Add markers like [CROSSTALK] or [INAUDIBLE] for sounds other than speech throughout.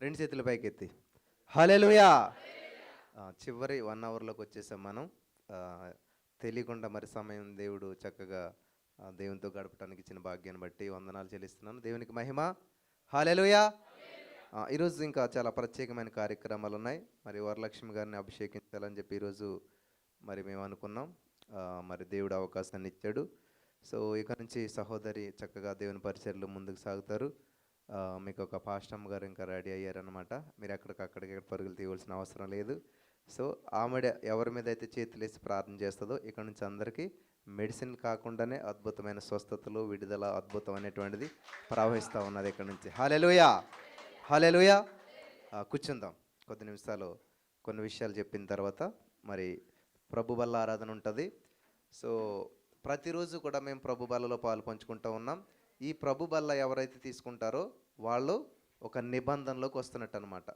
రెండు చేతుల పైకి ఎత్తి హలెలుయా చివరి వన్ అవర్లోకి వచ్చేసాం మనం. తెలియకుండా మరి సమయం దేవుడు చక్కగా దేవునితో గడపడానికి ఇచ్చిన భాగ్యాన్ని బట్టి వందనాలు చెల్లిస్తున్నాను. దేవునికి మహిమ. హాలెలుయా ఈరోజు ఇంకా చాలా ప్రత్యేకమైన కార్యక్రమాలు ఉన్నాయి. మరి వరలక్ష్మి గారిని అభిషేకించాలని చెప్పి ఈరోజు మరి మేము అనుకున్నాం. మరి దేవుడు అవకాశాన్ని ఇచ్చాడు. సో ఇక నుంచి సహోదరి చక్కగా దేవుని పరిచయలు ముందుకు సాగుతారు. మీకు ఒక పాస్టమ్ గారు ఇంకా రెడీ అయ్యారనమాట మీరు ఎక్కడికి అక్కడికి పరుగులు తీయవలసిన అవసరం లేదు. సో ఆమెడ ఎవరి మీద అయితే చేతులేసి ప్రార్థన చేస్తుందో ఇక్కడ నుంచి అందరికీ మెడిసిన్ కాకుండానే అద్భుతమైన స్వస్థతలు విడుదల అద్భుతం అనేటువంటిది ప్రవహిస్తూ ఉన్నది ఇక్కడ నుంచి. హాలెలుయా హాలెలుయా కూర్చుందాం. కొద్ది నిమిషాలు కొన్ని విషయాలు చెప్పిన తర్వాత మరి ప్రభు బల్ల ఆరాధన ఉంటుంది. సో ప్రతిరోజు కూడా మేము ప్రభు బల్లలో పాలు పంచుకుంటూ ఉన్నాం. ఈ ప్రభు బల్ల ఎవరైతే తీసుకుంటారో వాళ్ళు ఒక నిబంధనలోకి వస్తున్నట్టు అనమాట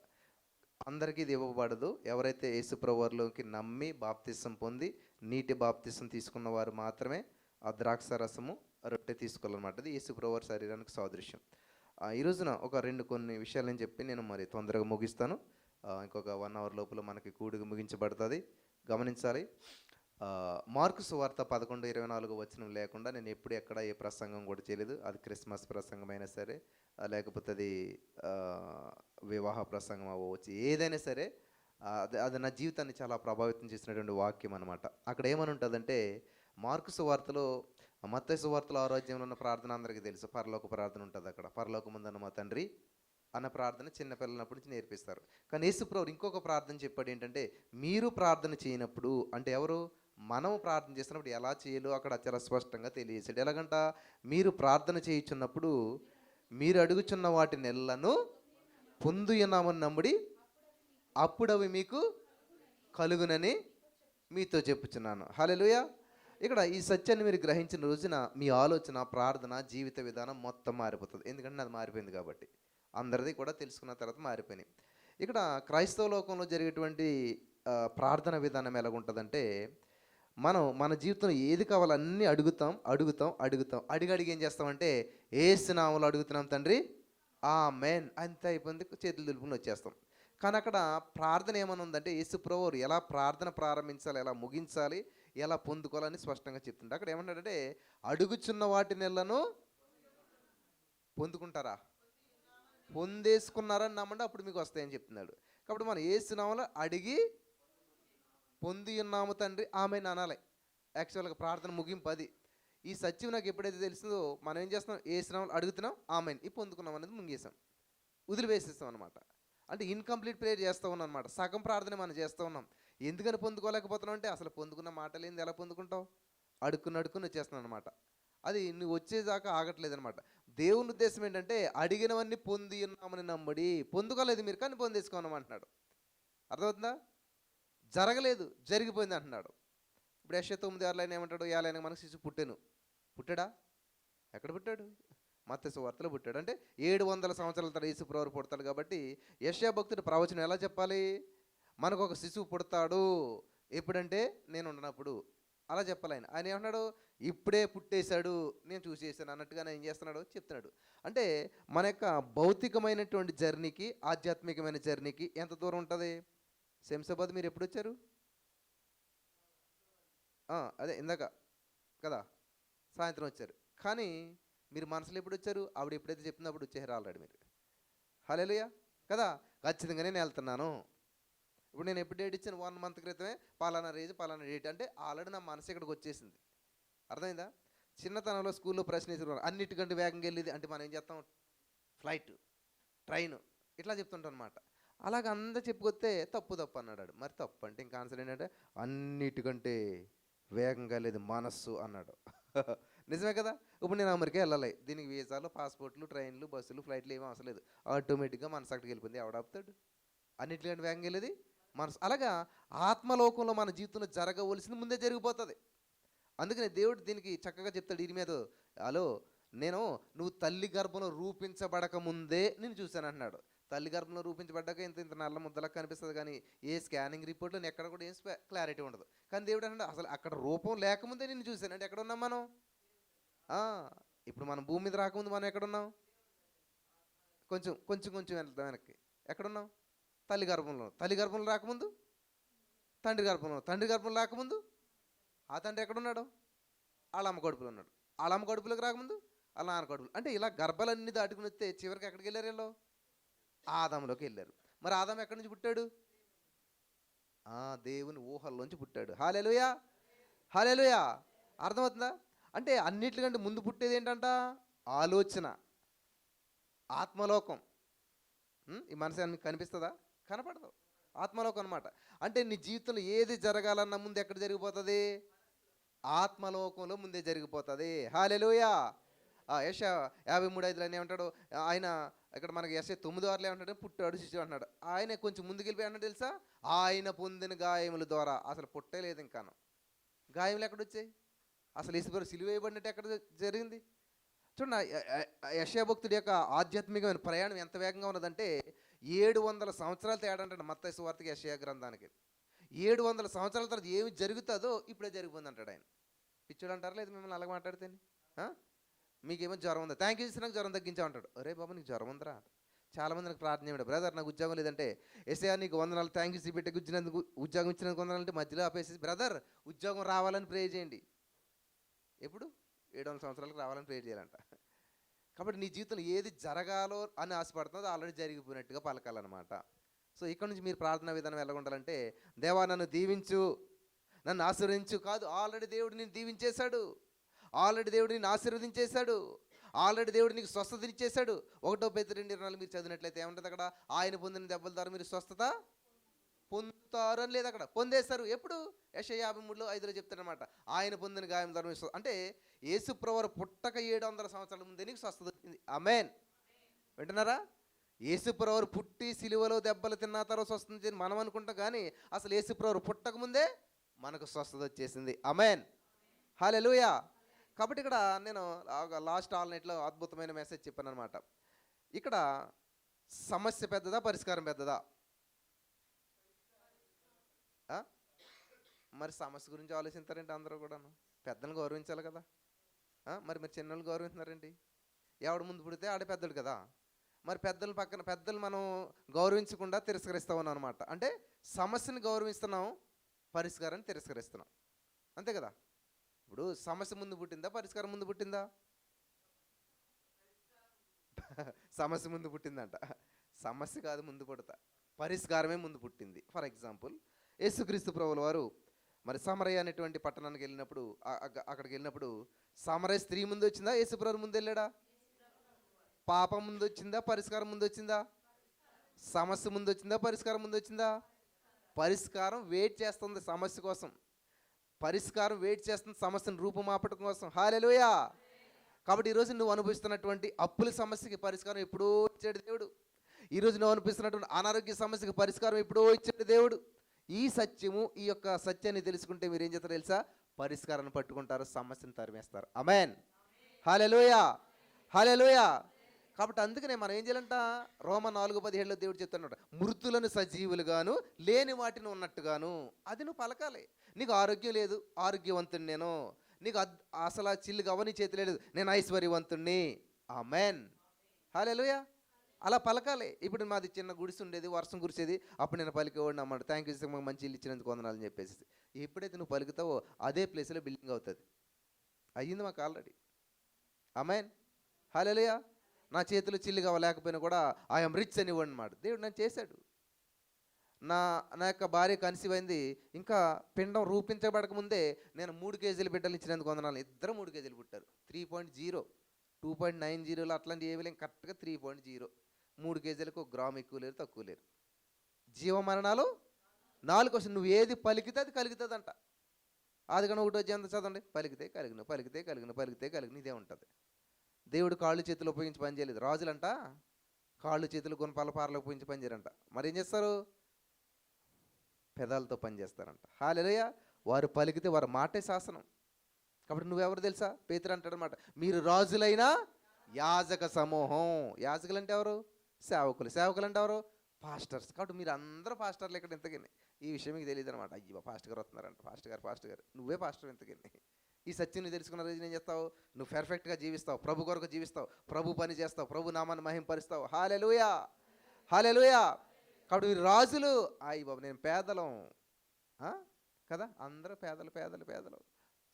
అందరికీ ఇది ఇవ్వబడదు. ఎవరైతే యేసు నమ్మి బాప్తిసం పొంది నీటి బాప్తిసం తీసుకున్న వారు మాత్రమే ఆ ద్రాక్ష రసము రొట్టె తీసుకోవాలన్నమాట. అది యేసు ప్రభువారి శరీరానికి సాదృశ్యం. ఆ, ఈ రోజున ఒక రెండు కొన్ని విషయాలు నేను చెప్పి నేను మరి తొందరగా ముగిస్తాను. ఇంకొక వన్ అవర్ లోపల మనకి కూడికి ముగించబడుతుంది. గమనించాలి. మార్కు సువార్త పదకొండు ఇరవై నాలుగు వచనం లేకుండా నేను ఎప్పుడు ఎక్కడ ఏ ప్రసంగం కూడా చేయలేదు. అది క్రిస్మస్ ప్రసంగం అయినా సరే లేకపోతే అది వివాహ ప్రసంగం అవ్వచ్చు ఏదైనా సరే అది అది నా జీవితాన్ని చాలా ప్రభావితం చేసినటువంటి వాక్యం అనమాట అక్కడ ఏమని ఉంటుందంటే మార్కు సువార్తలో మత్త సువార్తలో ఆరోగ్యంలో ఉన్న ప్రార్థన అందరికీ తెలుసు. పరలోక ప్రార్థన ఉంటుంది అక్కడ. పరలోక ముందన్న మా తండ్రి అన్న ప్రార్థన చిన్నపిల్లలప్పటి నుంచి నేర్పిస్తారు. కానీ యేసుప్రభు ఇంకొక ప్రార్థన చెప్పాడు ఏంటంటే మీరు ప్రార్థన చేయనప్పుడు అంటే ఎవరు? మనం ప్రార్థన చేసినప్పుడు ఎలా చేయాలో అక్కడ చాలా స్పష్టంగా తెలియజేశాడు. ఎలాగంట? మీరు ప్రార్థన చేయుచున్నప్పుడు మీరు అడుగుచున్న వాటి నెలలను పొందుయున్నామని నమ్ముడి అప్పుడు అవి మీకు కలుగునని మీతో చెప్పుచున్నాను. హల్లెలూయ. ఇక్కడ ఈ సత్యాన్ని మీరు గ్రహించిన రోజున మీ ఆలోచన ప్రార్థన జీవిత విధానం మొత్తం మారిపోతుంది. ఎందుకంటే అది మారిపోయింది కాబట్టి. అందరిది కూడా తెలుసుకున్న తర్వాత మారిపోయినాయి. ఇక్కడ క్రైస్తవ లోకంలో జరిగేటువంటి ప్రార్థన విధానం ఎలాగుంటుందంటే మనం మన జీవితంలో ఏది కావాలో అన్నీ అడుగుతాం అడుగుతాం అడుగుతాం. అడిగి అడిగి ఏం చేస్తామంటే ఏ స్నామంలో అడుగుతున్నాం తండ్రి. ఆ మెయిన్ అంత అయిపోయింది చేతులు దులుపుని వచ్చేస్తాం. కానీ అక్కడ ప్రార్థన ఏమని ఉందంటే యేసు ప్రభువు ఎలా ప్రార్థన ప్రారంభించాలి ఎలా ముగించాలి ఎలా పొందుకోవాలని స్పష్టంగా చెప్తుంటే అక్కడ ఏమంటాడంటే అడుగుచున్న వాటి నెలను పొందుకుంటారా? పొందేసుకున్నారని నమ్మండి అప్పుడు మీకు వస్తాయని చెప్తున్నాడు. కాబట్టి మనం ఏ స్నామంలో అడిగి పొంది ఉన్నాము తండ్రి. ఆమె అనాలి. యాక్చువల్గా ప్రార్థన ముగింపు అది ఈ సత్యం నాకు ఎప్పుడైతే తెలిసిందో మనం ఏం చేస్తున్నాం? ఏ స్నామంలో అడుగుతున్నాం? ఆమె ఈ పొందుకున్నాం అనేది ముంగేసాం. వదిలివేసేస్తాం అనమాట అంటే ఇన్కంప్లీట్ ప్రేయర్ చేస్తూ ఉన్నాం అనమాట సగం ప్రార్థన మనం చేస్తూ ఉన్నాం. ఎందుకని పొందుకోలేకపోతున్నాం అంటే అసలు పొందుకున్న మాట ఏంది ఎలా పొందుకుంటావు? అడుక్కుని అడుక్కుని వచ్చేస్తున్నాను అనమాట అది నువ్వు వచ్చేదాకా ఆగట్లేదు అనమాట దేవుని ఉద్దేశం ఏంటంటే అడిగినవన్నీ పొంది ఉన్నామని నమ్మడి పొందుకోలేదు మీరు కానీ పొందేసుకోనమంటున్నాడు అర్థమవుతుందా? జరగలేదు జరిగిపోయింది అంటున్నాడు. ఇప్పుడు యశ తొమ్మిది ఆరులైన ఏమంటాడు? ఏలైన మనకు శిశువు పుట్టాను. పుట్టాడా? ఎక్కడ పుట్టాడు? మత్స్య వార్తలో పుట్టాడు. అంటే ఏడు వందల సంవత్సరాల తర్వాత యేసు ప్రవరు పుడతాడు కాబట్టి యశా భక్తుడు ప్రవచనం ఎలా చెప్పాలి? మనకు ఒక శిశువు పుడతాడు ఎప్పుడంటే నేను ఉండనప్పుడు. అలా చెప్పాలి ఆయన. ఆయన ఏమన్నాడు ఇప్పుడే పుట్టేశాడు నేను చూసేసాను అన్నట్టుగా ఏం చేస్తున్నాడు? చెప్తున్నాడు. అంటే మన యొక్క భౌతికమైనటువంటి జర్నీకి ఆధ్యాత్మికమైన జర్నీకి ఎంత దూరం ఉంటుంది? శంసాబాద్ మీరు ఎప్పుడు వచ్చారు అదే ఇందాక. కదా? సాయంత్రం వచ్చారు. కానీ మీరు మనసులో ఎప్పుడు వచ్చారు ఆవిడ ఎప్పుడైతే చెప్పినప్పుడు వచ్చేసారు ఆల్రెడీ మీరు. హలేలుయా. కదా? ఖచ్చితంగా నేను వెళ్తున్నాను. ఇప్పుడు నేను ఎప్పుడు డేట్ ఇచ్చాను? వన్ మంత్ క్రితమే. పలానా రేజ్ పలానా డేట్ అంటే ఆల్రెడీ నా మనసు ఇక్కడికి వచ్చేసింది. అర్థమైందా? చిన్నతనంలో స్కూల్లో ప్రశ్న వేసేవారు అన్నిటికంటే వేగంగా వెళ్ళేది అంటే మనం ఏం చేస్తాం? Flight train. ఇట్లా చెప్తుంటాం అనమాట అలాగ అంతా చెప్పుకొస్తే తప్పు తప్పు అన్నాడు మరి తప్పు అంటే ఇంకా ఆన్సర్ ఏంటంటే అన్నిటికంటే వేగంగా లేదు మనస్సు అన్నాడు. [LAUGHS] నిజమే కదా? ఇప్పుడు నేను అమెరికా వెళ్ళాలి. దీనికి వీసాలు పాస్పోర్ట్లు ట్రైన్లు బస్సులు ఫ్లైట్లు ఏమీ అవసరం లేదు. ఆటోమేటిక్గా మనసు అక్కడికి వెళ్ళిపోయింది. ఎవడ ఆపుతాడు? అన్నిటికంటే వేగంగా వెళ్ళేది మనసు. అలాగా ఆత్మలోకంలో మన జీవితంలో జరగవలసింది ముందే జరిగిపోతుంది. అందుకని దేవుడు దీనికి చక్కగా చెప్తాడు. దీని మీద హలో నేను నువ్వు తల్లి గర్భంలో రూపించబడక ముందే నేను చూశాను అంటున్నాడు తల్లి గర్భంలో రూపించబడ్డాక ఇంత ఇంత నల్ల ముద్దలకు కనిపిస్తుంది కానీ ఏ స్కానింగ్ రిపోర్ట్లో ఎక్కడ కూడా ఏం క్లారిటీ ఉండదు. కానీ దేవుడు అంటే అసలు అక్కడ రూపం లేకముందే నేను చూశాను. అంటే ఎక్కడ ఉన్నాం మనం? ఇప్పుడు మనం భూమి మీద రాకముందు మనం ఎక్కడున్నాం కొంచెం కొంచెం కొంచెం వెళ్తాం వెనక్కి. ఎక్కడున్నావు తల్లి గర్భంలో. తల్లి గర్భంలో రాకముందు? తండ్రి గర్భంలో. తండ్రి గర్భంలో రాకముందు? ఆ తండ్రి ఎక్కడున్నాడు వాళ్ళ అమ్మ కడుపులో ఉన్నాడు. వాళ్ళ అమ్మ కడుపులోకి రాకముందు? వాళ్ళ నాన్న అంటే ఇలా గర్భాలన్నీ దాటుకుని వస్తే చివరికి ఎక్కడికి వెళ్ళారు వీళ్ళు? ఆదంలోకి వెళ్ళారు. మరి ఆదం ఎక్కడి నుంచి పుట్టాడు? ఆ దేవుని ఊహల్లోంచి పుట్టాడు. హాలెలుయా! హాలెలుయా! అర్థమవుతుందా? అంటే అన్నిటికంటే ముందు పుట్టేది ఏంటంట? ఆలోచన. ఆత్మలోకం. ఈ మనసు మీకు కనిపిస్తుందా? కనపడదు. ఆత్మలోకం అనమాట అంటే నీ జీవితంలో ఏది జరగాలన్నా ముందు ఎక్కడ జరిగిపోతుంది? ఆత్మలోకంలో ముందే జరిగిపోతుంది. హాలెలుయా! యశ యాభై మూడు ఐదులో ఏమంటాడు? ఆయన ఇక్కడ మనకి ఎస్ఏ తొమ్మిది వారులు ఏమంటాడు? పుట్టాడు శిష్యుడు అంటాడు ఆయన కొంచెం ముందుకెళ్ళిపోయి అన్నాడు తెలుసా? ఆయన పొందిన గాయముల ద్వారా. అసలు పుట్టే లేదు ఇంకాను. గాయములు ఎక్కడ వచ్చాయి? అసలు ఈశ్వరు సిలువేయబడినట్టు ఎక్కడ జరిగింది? చూడండి యశభక్తుడి యొక్క ఆధ్యాత్మికమైన ప్రయాణం ఎంత వేగంగా ఉన్నదంటే ఏడు వందల సంవత్సరాల తేడా అంటాడు మత్త వార్తకి యశయ గ్రంథానికి. ఏడు వందల సంవత్సరాల తర్వాత ఏమి జరుగుతుందో ఇప్పుడే జరిగిపోయింది అంటాడు ఆయన. పిచ్చుడు అంటారా లేదు మిమ్మల్ని అలాగ మాట్లాడితేనే? మీకేమో జ్వరం ఉందా. థ్యాంక్ యూ నాకు జ్వరం తగ్గించామంటాడు అరే బాబు నీకు జ్వరం ఉందరా. చాలామంది నాకు ప్రార్థన చేయడం బ్రదర్ నాకు ఉద్యోగం లేదంటే ఎస్ఐ నీకు వందనాలు థ్యాంక్ యూ పెట్టి గుజ్జినందుకు ఉద్యోగం ఇచ్చినందుకు వందనాలంటే మధ్యలో ఆపేసి బ్రదర్ ఉద్యోగం రావాలని ప్రే చేయండి. ఎప్పుడు? ఏడు వందల సంవత్సరాలకు రావాలని ప్రే చేయాలంట. కాబట్టి నీ జీవితంలో ఏది జరగాలో అని ఆశపడుతుందో ఆల్రెడీ జరిగిపోయినట్టుగా పలకాలన్నమాట. సో ఇక్కడ నుంచి మీరు ప్రార్థనా విధానం ఎలా ఉండాలంటే దేవా నన్ను దీవించు. నన్ను ఆశ్రయించు కాదు ఆల్రెడీ దేవుడు నేను దీవించేశాడు. ఆల్రెడీ దేవుడు నిన్ను ఆశీర్వదించేశాడు. ఆల్రెడీ దేవుడు నీకు స్వస్థత ఇచ్చేశాడు. ఒకటో పెద్ద రెండు ఇరవై నాలుగు మీరు చదివినట్లయితే ఏమంటుంది అక్కడ? ఆయన పొందిన దెబ్బల ద్వారా మీరు స్వస్థత పొందుతారు అని లేదు అక్కడ. పొందేశారు. ఎప్పుడు? యశ యాభై మూడులో ఐదులో చెప్తారనమాట ఆయన పొందిన గాయం ద్వారా మీరు అంటే యేసుప్రవర్ పుట్టక ఏడు వందల సంవత్సరాల ముందే నీకు స్వస్థత వచ్చింది. అమెన్ వింటున్నారా? యేసుప్రవరు పుట్టి సిలువలో దెబ్బలు తిన్న తర్వాత స్వస్థత మనం అనుకుంటాం కానీ అసలు యేసుప్రవరు పుట్టక ముందే మనకు స్వస్థత వచ్చేసింది. అమెన్ హాలెలుయా కాబట్టి ఇక్కడ నేను లాస్ట్ ఆల్ నైట్లో అద్భుతమైన మెసేజ్ చెప్పాను అనమాట ఇక్కడ సమస్య పెద్దదా పరిష్కారం పెద్దదా? మరి సమస్య గురించి ఆలోచిస్తారండి అందరూ కూడాను? పెద్దలను గౌరవించాలి కదా. మరి మీరు చిన్నలు గౌరవిస్తున్నారండి ఎవడు ముందు పుడితే ఆడ పెద్దలు కదా. మరి పెద్దల పక్కన పెద్దలు మనం గౌరవించకుండా తిరస్కరిస్తా ఉన్నాం అనమాట అంటే సమస్యని గౌరవిస్తున్నాం పరిష్కారాన్ని తిరస్కరిస్తున్నాం. అంతే కదా? ఇప్పుడు సమస్య ముందు పుట్టిందా పరిష్కారం ముందు పుట్టిందా? సమస్య ముందు పుట్టిందంట. సమస్య కాదు ముందు పుడతా. పరిష్కారమే ముందు పుట్టింది. ఫర్ ఎగ్జాంపుల్ యేసుక్రీస్తు ప్రభుల వారు మరి సమరయ్య అనేటువంటి పట్టణానికి వెళ్ళినప్పుడు అక్కడికి వెళ్ళినప్పుడు సమరయ్య స్త్రీ ముందు వచ్చిందా యేసుప్రభు ముందు వెళ్ళాడా? పాపం ముందు వచ్చిందా పరిష్కారం ముందు వచ్చిందా? సమస్య ముందు వచ్చిందా పరిష్కారం ముందు వచ్చిందా? పరిష్కారం వెయిట్ చేస్తుంది సమస్య కోసం. పరిష్కారం వెయిట్ చేస్తున్న సమస్యను రూపుమాపటం కోసం. హాలెలుయా. కాబట్టి ఈరోజు నువ్వు అనుభవిస్తున్నటువంటి అప్పుల సమస్యకి పరిష్కారం ఎప్పుడో ఇచ్చాడు దేవుడు. ఈరోజు నువ్వు అనిపిస్తున్నటువంటి అనారోగ్య సమస్యకి పరిష్కారం ఎప్పుడో ఇచ్చాడు దేవుడు. ఈ సత్యము ఈ యొక్క సత్యాన్ని తెలుసుకుంటే మీరు ఏం చేస్తారు తెలుసా? పరిష్కారాన్ని పట్టుకుంటారు సమస్యను తరిమేస్తారు. Amen hallelujah. హాలెలుయా. కాబట్టి అందుకనే మనం ఏం చేయాలంట? రోమ నాలుగు పదిహేడులో దేవుడు చెప్తున్నాడు మృతులను సజీవులుగాను లేని వాటిని ఉన్నట్టుగాను. అది నువ్వు పలకాలి. నీకు ఆరోగ్యం లేదు ఆరోగ్యవంతుని నేను. నీకు అసలు చిల్లు అవని చేతి లేదు నేను ఐశ్వర్యవంతుణ్ణి. ఆమెన్. హాలేలుయా అలా పలకాలి. ఇప్పుడు మాది చిన్న గుడిసి ఉండేది వర్షం కురిసేది అప్పుడు నేను పలికేవాడిని అమ్మాడు థ్యాంక్ యూ మాకు మంచి ఇల్లు ఇచ్చినందుకు వందనాలని చెప్పేసి ఎప్పుడైతే నువ్వు పలుకుతావో అదే ప్లేస్లో బిల్డింగ్ అవుతుంది. అయ్యింది మాకు ఆల్రెడీ అమెన్ హాలేలుయా నా చేతిలో చిల్లు కావలేకపోయినా కూడా ఐఎమ్ రిచ్ అని అన్నమాట దేవుడు నన్ను చేశాడు. నా నా యొక్క భార్య కన్సీవ్ అయింది ఇంకా పిండం రూపించబడక ముందే నేను మూడు కేజీలు బిడ్డలు ఇచ్చినందుకు వందనాలు. ఇద్దరు మూడు కేజీలు పుట్టారు. Three point zero two point nine జీరోలు అట్లాంటి ఏమి లేవు. కరెక్ట్గా త్రీ పాయింట్ జీరో. మూడు కేజీలకు ఒక గ్రామ్ ఎక్కువ లేరు తక్కువ లేరు. జీవమరణాలు నాలుగు క్వశ్చన్ నువ్వు ఏది పలికితే అది కలుగుతుందంట. అది కానీ ఒకటి వచ్చి ఎంత చదవండి? పలికితే కలిగిన పలికితే కలిగిన పలికితే కలిగిన ఇదే ఉంటుంది. దేవుడు కాళ్ళు చేతులు ఉపయోగించి పని చేయలేదు రాజులంట కాళ్ళు చేతులు కొన్ని పలపారలు ఉపయోగించి పనిచేయరంట. మరి ఏం చేస్తారు? పెదాలతో పని చేస్తారంట. వారు పలికితే వారి మాటే శాసనం. కాబట్టి నువ్వెవరు తెలుసా? పేతురు అంటాడనమాట మీరు రాజులైన యాజక సమూహం. యాజకులు అంటే ఎవరు? సేవకులు. సేవకులు అంటే ఎవరు? పాస్టర్స్. కాబట్టి మీరు అందరూ పాస్టర్లు ఇక్కడ ఇంతకని. ఈ విషయం మీకు తెలియదు అనమాట అయ్యో పాస్టర్ గారు వస్తున్నారంట. పాస్టర్ గారు పాస్టర్ గారు. నువ్వే పాస్టర్ ఇంతకని. ఈ సత్యం నువ్వు తెలుసుకున్న రోజు ఏం చేస్తావు? నువ్వు పెర్ఫెక్ట్గా జీవిస్తావు. ప్రభు కొరకు జీవిస్తావు. ప్రభు పని చేస్తావు. ప్రభు నామాన్ని మహింపరుస్తావు. హాలెలుయా! హాలెలుయా! కాబట్టి రాజులు. అయ్యి బాబు నేను పేదలం. కదా? అందరూ పేదలు పేదలు పేదలు.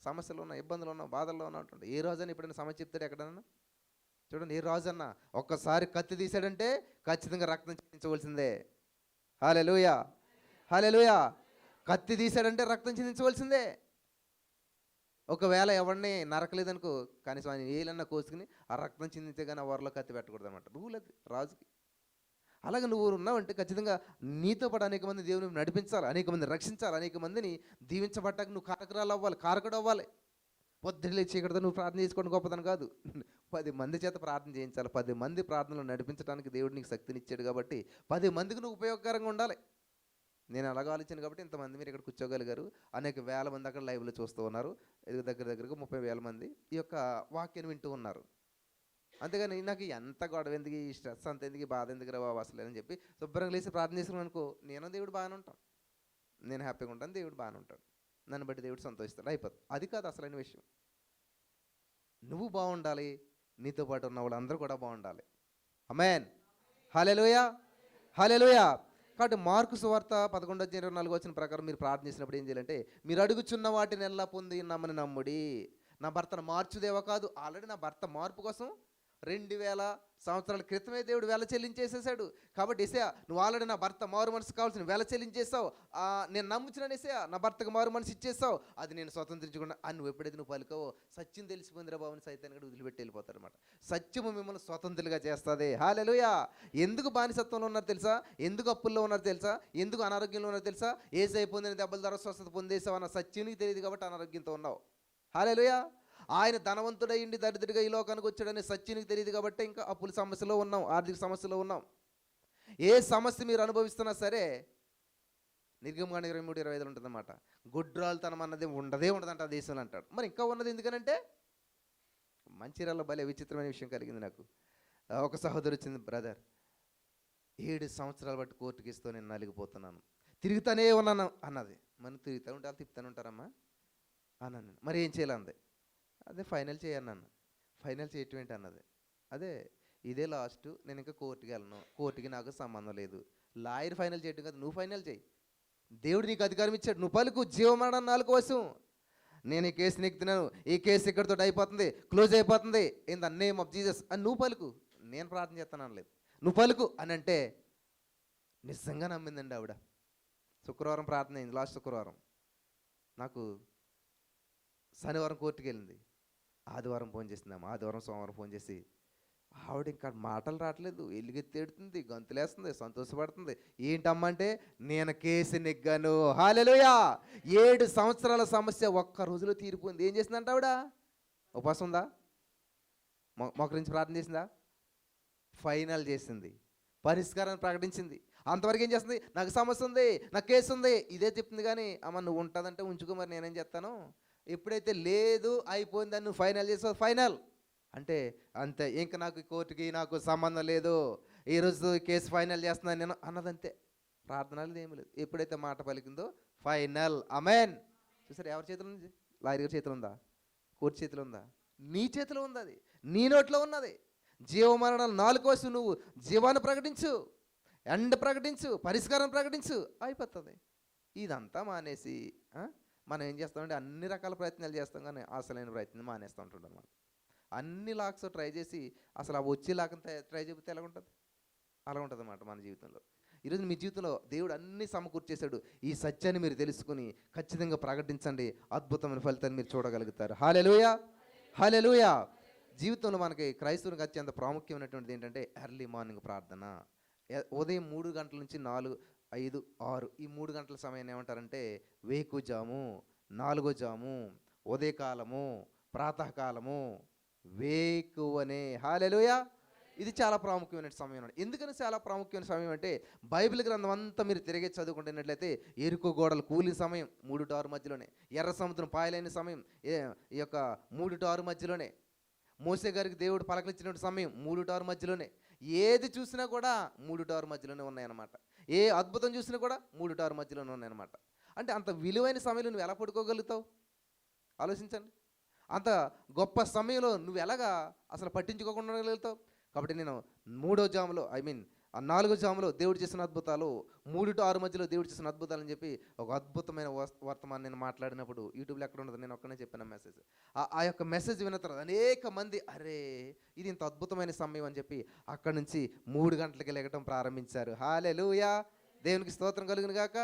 సమస్యలు ఉన్నా ఇబ్బందులు ఉన్నా బాధల్లో ఉన్నటువంటి ఏ రోజు అని ఎప్పుడైనా సమస్య చెప్తాడు ఎక్కడన్నా? చూడండి ఏ రాజు అన్న ఒక్కసారి కత్తి తీసాడంటే ఖచ్చితంగా రక్తం చిందించవలసిందే. హాలెలుయా. హాలెలుయా. కత్తి తీసాడంటే రక్తం చెందించవలసిందే. ఒకవేళ ఎవరిని నరకలేదనుకో కనీసం ఆయన ఏలన్నా కోసుకుని ఆ రక్తం చెందితే కానీ ఆ వరలో కత్తి పెట్టకూడదు అనమాట రూల్ అది రాజుకి. అలాగే నువ్వు ఉన్నావంటే ఖచ్చితంగా నీతో పాటు అనేక మంది దేవుని నడిపించాలి అనేక మంది రక్షించాలి అనేక మందిని దీవించబడ్డాక నువ్వు కారకురాలు అవ్వాలి కారకుడు అవ్వాలి. పొద్దులే చీకటితో నువ్వు ప్రార్థన చేసుకోవడం గొప్పదని కాదు. పది మంది చేత ప్రార్థన చేయించాలి పది మంది ప్రార్థనలు నడిపించడానికి దేవుడు నీకు శక్తిని ఇచ్చాడు కాబట్టి పది మందికి నువ్వు ఉపయోగకరంగా ఉండాలి. నేను అలాగ ఆలోచన కాబట్టి ఇంతమంది మీరు ఇక్కడ కూర్చోగలిగారు. అనేక వేల మంది అక్కడ లైవ్లో చూస్తూ ఉన్నారు. ఇది దగ్గర దగ్గరకు ముప్పై వేల మంది ఈ యొక్క వాక్యాన్ని వింటూ ఉన్నారు. అంతేగాని నాకు ఎంత గొడవ ఎందుకు ఈ స్ట్రెస్ అంత ఎందుకు బాధ ఎందుకు రా బాబు అసలు అని చెప్పి శుభ్రంగా లేచి ప్రార్థన చేసుకున్నాను అనుకో నేను దేవుడు బాగానే ఉంటాను. నేను హ్యాపీగా ఉంటాను దేవుడు బాగానే ఉంటాడు. నన్ను బట్టి దేవుడు సంతోషిస్తాడు. అయిపోతుంది. అది కాదు అసలైన విషయం. నువ్వు బాగుండాలి నీతో పాటు ఉన్న వాళ్ళందరూ కూడా బాగుండాలి. అమెన్ హాలెలుయా హాలెలుయా కాబట్టి మార్కు సువార్త పదకొండు ఇరవై నాలుగు వచ్చిన ప్రకారం మీరు ప్రార్థన చేసినప్పుడు ఏం చేయాలంటే మీరు అడుగుచున్న వాటిని ఎలా పొంది నమ్మని నమ్ముడి. నా భర్తను మార్చుదేవా కాదు. ఆల్రెడీ నా భర్త మార్పు కోసం రెండు వేల సంవత్సరాల క్రితమే దేవుడు వెల చెల్లించేసేసాడు. కాబట్టి ఇసయా నువ్వు ఆల్రెడీ నా భర్త మారు మనసు కావాల్సిన వెల చెల్లించేసావు. ఆ, నేను నమ్ముచున్నాను ఇసయా నా భర్తకు మారు మనసు ఇచ్చేసావు. అది నేను స్వతంత్రించకుండా అని నువ్వు ఎప్పుడైతే నువ్వు పలుకవో సత్యం తెలిసిపోయిందిరా బాబుని సైతాన్ని కూడా వదిలిపెట్టి వెళ్ళిపోతారు అనమాట సత్యము మిమ్మల్ని స్వతంత్రులుగా చేస్తుంది. హాలెలుయా! ఎందుకు బానిసత్వంలో ఉన్నారు తెలుసా? ఎందుకు అప్పుల్లో ఉన్నారు తెలుసా? ఎందుకు అనారోగ్యంలో ఉన్నారు తెలుసా? ఏసై పొందిన దెబ్బల ద్వారా స్వస్థత పొందేసావు అన్న సత్యానికి తెలియదు కాబట్టి అనారోగ్యంతో ఉన్నావు. హాలెలుయా! ఆయన ధనవంతుడయ్యిండి దరిద్రుడిగా ఈ లోకానికి వచ్చాడనే సత్యానికి తెలియదు కాబట్టి ఇంకా అప్పుల సమస్యలో ఉన్నాం ఆర్థిక సమస్యలో ఉన్నాం. ఏ సమస్య మీరు అనుభవిస్తున్నా సరే నిర్గమగాని ఇరవై మూడు ఇరవై ఐదులో ఉంటుందన్నమాట. గుడ్రాలుతనం అన్నది ఉండదే ఉండదంట ఆ దేశంలో అంటాడు. మరి ఇంకా ఉన్నది ఎందుకనంటే మంచిర్యాలలో భలే విచిత్రమైన విషయం కలిగింది నాకు. ఒక సహోదరు వచ్చింది బ్రదర్ ఏడు సంవత్సరాలు బట్టి కోర్టుకి ఇస్తూ నేను నలిగిపోతున్నాను. తిరుగుతానే ఉన్నాను అన్నది. మనం తిరుగుతూ ఉంటే వాళ్ళు తిప్పుతూనే ఉంటారమ్మా అన్నాను మరి ఏం చేయాలంది అదే ఫైనల్ చేయన్నాను. ఫైనల్ చేయటం ఏంటి అన్నది అదే ఇదే లాస్ట్ నేను ఇంకా కోర్టుకి వెళ్ళను. కోర్టుకి నాకు సంబంధం లేదు. లాయర్ ఫైనల్ చేయటం కదా నువ్వు ఫైనల్ చేయి. దేవుడు నీకు అధికారం ఇచ్చాడు. నువ్వు పలుకు జీవమరణ నాలుగు కోసం. నేను ఈ కేసు నెక్కుతున్నాను ఈ కేసు ఇక్కడితో అయిపోతుంది. క్లోజ్ అయిపోతుంది. In the name of Jesus. అని నువ్వు పలుకు. నేను ప్రార్థన చేస్తాను అనలేదు. నువ్వు పలుకు అని అంటే నిజంగా నమ్మిందండి ఆవిడ. శుక్రవారం ప్రార్థన అయింది. లాస్ట్ శుక్రవారం. నాకు శనివారం కోర్టుకి వెళ్ళింది. ఆదివారం ఫోన్ చేసిందాం ఆదివారం సోమవారం ఫోన్ చేసి ఆవిడ ఇంకా మాటలు రావట్లేదు ఎలుగెత్తేడుతుంది గంతులేస్తుంది సంతోషపడుతుంది. ఏంటమ్మంటే నేను కేసు నెగ్గాను. హాలెలుయా! ఏడు సంవత్సరాల సమస్య ఒక్క రోజులో తీరిపోయింది. ఏం చేసిందంట ఆవిడ? ఉపవాసం ఉందా? మొ- మొకరించి ప్రార్థన చేసిందా? ఫైనల్ చేసింది. పరిష్కారాన్ని ప్రకటించింది. అంతవరకు ఏం చేస్తుంది? నాకు సమస్య ఉంది నాకు కేసు ఉంది. ఇదే చెప్తుంది కానీ అమ్మ నువ్వు ఉంటుందంటే ఉంచుకో మరి నేనేం చేస్తాను? ఎప్పుడైతే లేదు అయిపోయిందని నువ్వు ఫైనల్ చేసావు ఫైనల్. అంటే అంతే ఇంక నాకు ఈ కోర్టుకి నాకు సంబంధం లేదు ఈరోజు కేసు ఫైనల్ చేస్తున్నాను నేను అన్నదంతే. ప్రార్థనలు ఏమి లేదు. ఎప్పుడైతే మాట పలికిందో ఫైనల్. అమెన్ చూసారు ఎవరి చేతిలో ఉంది? లాయర్ గారి చేతిలో ఉందా? కోర్టు చేతిలో ఉందా? నీ చేతిలో ఉంది అది. నీ నోట్లో ఉన్నది. జీవమరణాలు నాలుగు వస్తు నువ్వు జీవాన్ని ప్రకటించు ఎండ ప్రకటించు పరిష్కారం ప్రకటించు అయిపోతుంది. ఇదంతా మానేసి మనం ఏం చేస్తామంటే అన్ని రకాల ప్రయత్నాలు చేస్తాం కానీ అసలైన ప్రయత్నం మానేస్తూ ఉంటుంటాం మనం అన్ని లాక్స్ ట్రై చేసి అసలు ఆ వచ్చే లాకంతా ట్రై చేపితే ఎలా ఉంటుంది? అలా ఉంటుంది అన్నమాట మన జీవితంలో. ఈరోజు మీ జీవితంలో దేవుడు అన్ని సమకూర్చేశాడు. ఈ సత్యాన్ని మీరు తెలుసుకుని ఖచ్చితంగా ప్రకటించండి. అద్భుతమైన ఫలితాన్ని మీరు చూడగలుగుతారు. హాలెలుయా! హాలెలుయా! జీవితంలో మనకి క్రైస్తవునికి అత్యంత ప్రాముఖ్యమైనటువంటిది ఏంటంటే ఎర్లీ మార్నింగ్ ప్రార్థన. ఉదయం మూడు గంటల నుంచి నాలుగు ఐదు ఆరు ఈ మూడు గంటల సమయాన్ని ఏమంటారంటే వేకు జాము నాలుగో జాము ఉదయకాలము ప్రాతకాలము వేకువనే. హాలెలుయా. ఇది చాలా ప్రాముఖ్యమైన సమయం అన్నమాట. ఎందుకని చాలా ప్రాముఖ్యమైన సమయం అంటే బైబిల్ గ్రంథం అంతా మీరు తిరిగి చదువుకుంటున్నట్లయితే ఎరుకు గోడలు కూలిన సమయం మూడు టారు మధ్యలోనే. ఎర్ర సముద్రం పాయలైన సమయం ఈ యొక్క మూడు టారు మధ్యలోనే. మోసే గారికి దేవుడు పలకలిచ్చినటువంటి సమయం మూడు టారు మధ్యలోనే. ఏది చూసినా కూడా మూడు టారు మధ్యలోనే ఉన్నాయన్నమాట. ఏ అద్భుతం చూసినా కూడా మూడు టారు మధ్యలోనే ఉన్నాయన్నమాట. అంటే అంత విలువైన సమయంలో నువ్వు ఎలా పడుకోగలుగుతావు? ఆలోచించండి. అంత గొప్ప సమయంలో నువ్వు ఎలాగా అసలు పట్టించుకోకుండా ఉండగలుగుతావు? కాబట్టి నేను మూడో జాములో ఐ మీన్ ఆ నాలుగు జాములో దేవుడు చేసిన అద్భుతాలు మూడు టు ఆరు మధ్యలో దేవుడు చేసిన అద్భుతాలు అని చెప్పి ఒక అద్భుతమైన వర్తమానం నేను మాట్లాడినప్పుడు యూట్యూబ్లో ఎక్కడ ఉండదు నేను ఒక్కనే చెప్పిన మెసేజ్ ఆ యొక్క మెసేజ్ విన్న తర్వాత అనేక మంది అరే ఇది ఇంత అద్భుతమైన సమయం అని చెప్పి అక్కడ నుంచి మూడు గంటలకి లెగటం ప్రారంభించారు. హాలే దేవునికి స్తోత్రం కలుగును గాక.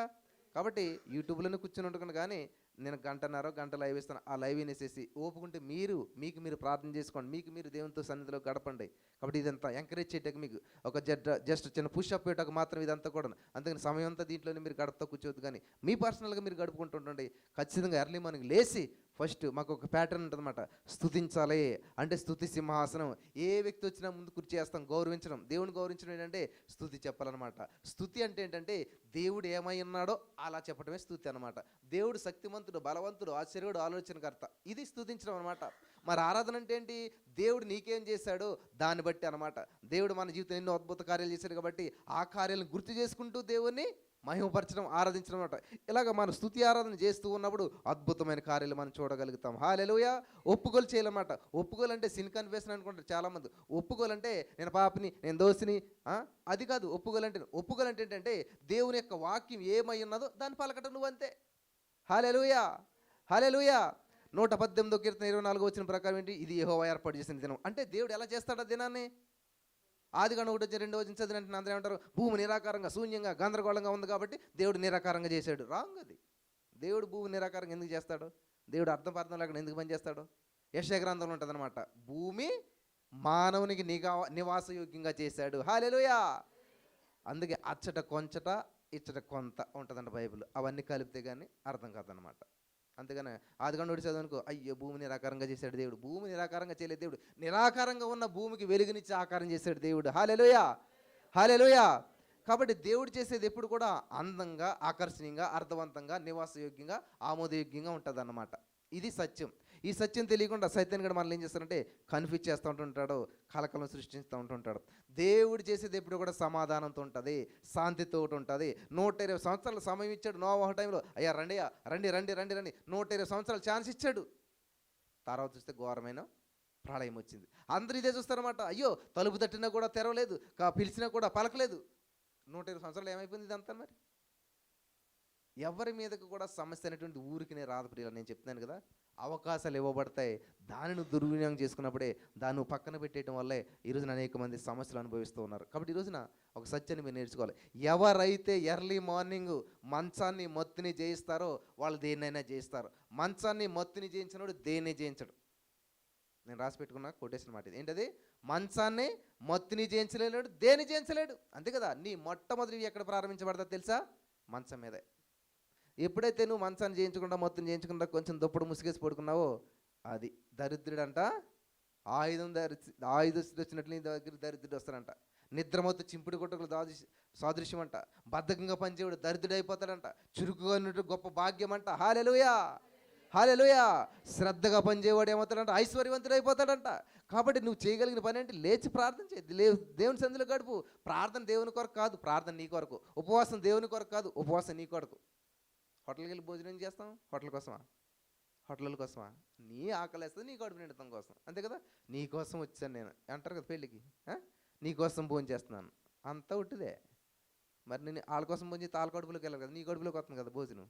కాబట్టి యూట్యూబ్లోనే కూర్చొని ఉండకుండా కానీ నేను గంటన్నర గంట లైవ్ ఇస్తాను ఆ లైవ్ వినేసేసి ఓపుకుంటే మీరు మీకు మీరు ప్రార్థన చేసుకోండి మీకు మీరు దేవునితో సన్నిధిలో గడపండి. కాబట్టి ఇదంతా ఎంకరేజ్ చేయటకు మీకు ఒక జడ్ జస్ట్ చిన్న పుష్ అప్ మాత్రం ఇదంతా కూడా అందుకని సమయం అంతా దీంట్లోనే మీరు గడపతో కూర్చోవద్దు కానీ మీ పర్సనల్గా మీరు గడుపుకుంటుండండి ఖచ్చితంగా ఎర్లీ మార్నింగ్ లేచి ఫస్ట్ మాకు ఒక ప్యాటర్న్ ఉంటుందన్నమాట. స్థుతించాలి అంటే స్తుతి సింహాసనం. ఏ వ్యక్తి వచ్చినా ముందు కుర్చీ చేస్తాం గౌరవించడం. దేవుని గౌరవించడం ఏంటంటే స్థుతి చెప్పాలన్నమాట. స్థుతి అంటే ఏంటంటే దేవుడు ఏమై ఉన్నాడో అలా చెప్పడమే స్థుతి అనమాట దేవుడు శక్తిమంతుడు బలవంతుడు ఆశ్చర్యుడు ఆలోచనకర్త. ఇది స్థుతించడం అనమాట మరి ఆరాధన అంటే ఏంటి? దేవుడు నీకేం చేశాడో దాన్ని బట్టి అనమాట దేవుడు మన జీవితం ఎన్నో అద్భుత కార్యాలు చేశాడు కాబట్టి ఆ కార్యాలను గుర్తు చేసుకుంటూ దేవుణ్ణి మహిమపరచడం ఆరాధించడం అనమాట ఇలాగ మనం స్తుతి ఆరాధన చేస్తూ ఉన్నప్పుడు అద్భుతమైన కార్యాలు మనం చూడగలుగుతాం. హాలెలుయ! ఒప్పుకోలు చేయాలన్నమాట. ఒప్పుకోలు అంటే సిన్ కన్ఫెషన్ అనుకుంటారు చాలామంది. ఒప్పుకోలు అంటే నేను పాపని నేను దోసిని ఆ? అది కాదు ఒప్పుకోలు అంటే ఒప్పుకోలు అంటే ఏంటంటే దేవుని యొక్క వాక్యం ఏమై ఉన్నదో దాన్ని పలకటం నువ్వు అంతే. హాలెలుయ! హాలెలుయ! నూట పద్దెనిమిదో కీర్తన ఇరవై నాలుగు వచ్చిన ప్రకారం ఏంటి? ఇది యెహోవా ఏర్పాటు చేసిన దినం. అంటే దేవుడు ఎలా చేస్తాడు ఆ దినాన్ని? ఆది గణ ఒకటి వచ్చి రెండు వచ్చిన చదివినట్టు అందరూ ఏమంటారు? భూమి నిరాకారంగా శూన్యంగా గందరగోళంగా ఉంది కాబట్టి దేవుడు నిరాకారంగా చేశాడు. రాంగ్ అది. దేవుడు భూమి నిరాకారంగా ఎందుకు చేస్తాడు? దేవుడు అర్థం అర్థం లేకుండా ఎందుకు పని చేస్తాడు యశ గ్రంథంలో ఉంటుందన్నమాట. భూమి మానవునికి నిగా నివాసయోగ్యంగా చేశాడు. హాలెలుయా అందుకే అచ్చట కొంచట ఇచ్చట కొంత ఉంటుందంట బైబిల్. అవన్నీ కలిపితే కానీ అర్థం కాదనమాట అందుకనే ఆదిగండు చదువునుకో. అయ్యో భూమి నిరాకారంగా చేశాడు దేవుడు. భూమి నిరాకారంగా చేయలేదు దేవుడు. నిరాకారంగా ఉన్న భూమికి వెలుగునిచ్చి ఆకారం చేశాడు దేవుడు. హాలెలుయా హాలెలుయా కాబట్టి దేవుడు చేసేది ఎప్పుడు కూడా అందంగా ఆకర్షణీయంగా అర్థవంతంగా నివాసయోగ్యంగా ఆమోదయోగ్యంగా ఉంటుంది ఇది సత్యం. ఈ సత్యం తెలియకుండా సత్యాన్ని కూడా మనల్ని ఏం చేస్తారంటే కన్ఫ్యూజ్ చేస్తూ ఉంటుంటాడు కలకలం సృష్టిస్తూ ఉంటుంటాడు. దేవుడు చేసేది ఎప్పుడు కూడా సమాధానంతో ఉంటుంది శాంతితో ఉంటుంది. నూట ఇరవై సంవత్సరాల సమయం ఇచ్చాడు నోవాహ టైంలో అయ్యా రండి రండి రండి రండి రండి. నూట ఇరవై సంవత్సరాలు ఛాన్స్ ఇచ్చాడు. తర్వాత చూస్తే ఘోరమైన ప్రళయం వచ్చింది. అందరూ ఇదే చూస్తారన్నమాట. అయ్యో తలుపు తట్టినా కూడా తెరవలేదు కా పిలిచినా కూడా పలకలేదు. నూట ఇరవై సంవత్సరాలు ఏమైపోయింది ఇదంతా మరి? ఎవరి మీదకు కూడా సమస్య అనేటువంటి ఊరికినే రాదు ప్రియులు నేను చెప్తున్నాను కదా. అవకాశాలు ఇవ్వబడతాయి. దానిని దుర్వినియోగం చేసుకున్నప్పుడే దాన్ని పక్కన పెట్టేయడం వల్లే ఈరోజున అనేక మంది సమస్యలు అనుభవిస్తూ ఉన్నారు. కాబట్టి ఈ రోజున ఒక సత్యాన్ని మీరు నేర్చుకోవాలి. ఎవరైతే ఎర్లీ మార్నింగ్ మంచాన్ని మొత్తిని జయిస్తారో వాళ్ళు దేన్నైనా జయిస్తారు. మంచాన్ని మొత్తిని జయించినప్పుడు దేన్ని జయించడు? నేను రాసి పెట్టుకున్న కొటేషన్ మాట ఇది ఏంటది? మంచాన్ని మొత్తిని జయించలేడు దేని జయించలేడు? అంతే కదా? నీ మొట్టమొదటి ఎక్కడ ప్రారంభించబడతా తెలుసా? మంచం మీదే. ఎప్పుడైతే నువ్వు మంచాన్ని చేయించకుండా మొత్తం చేయించకుండా కొంచెం దుప్పడు ముసుగేసి పడుకున్నావో అది దరిద్రుడంట. ఆయుధం దరి ఆయుధ వచ్చినట్లు నీ దగ్గర దరిద్రుడు వస్తాడంట. నిద్రమొత్తు చింపుడు కొట్టకులు దాది సాదృశ్యం అంట బద్ధకంగా పనిచేయడు దరిద్రుడు అయిపోతాడంట. చురుకుగా ఉన్నట్టు గొప్ప భాగ్యం అంట హాలెలుయా! హాలెలుయా! శ్రద్ధగా పనిచేయవాడు ఏమవుతాడంట? ఐశ్వర్యవంతుడు అయిపోతాడంట. కాబట్టి నువ్వు చేయగలిగిన పని అంటే లేచి ప్రార్థన చేయి. లే దేవుని సందులో గడుపు. ప్రార్థన దేవుని కొరకు కాదు ప్రార్థన నీ కొరకు. ఉపవాసం దేవుని కొరకు కాదు ఉపవాసం నీ కొరకు. హోటల్కి వెళ్ళి భోజనం చేస్తాం హోటల్ కోసమా? హోటల్ కోసమా? నీ ఆకలి వేస్తుంది నీ కడుపు నిండటం కోసం. అంతే కదా? నీ కోసం వచ్చాను నేను. అంటారు కదా పెళ్ళికి నీ కోసం భోజనం చేస్తున్నాను. అంతా ఉట్టిదే మరి నేను వాళ్ళ కోసం భోజనం చేస్తే వాళ్ళ కడుపులోకి వెళ్ళాలి కదా? నీ కడుపులోకి వస్తుంది కదా భోజనం?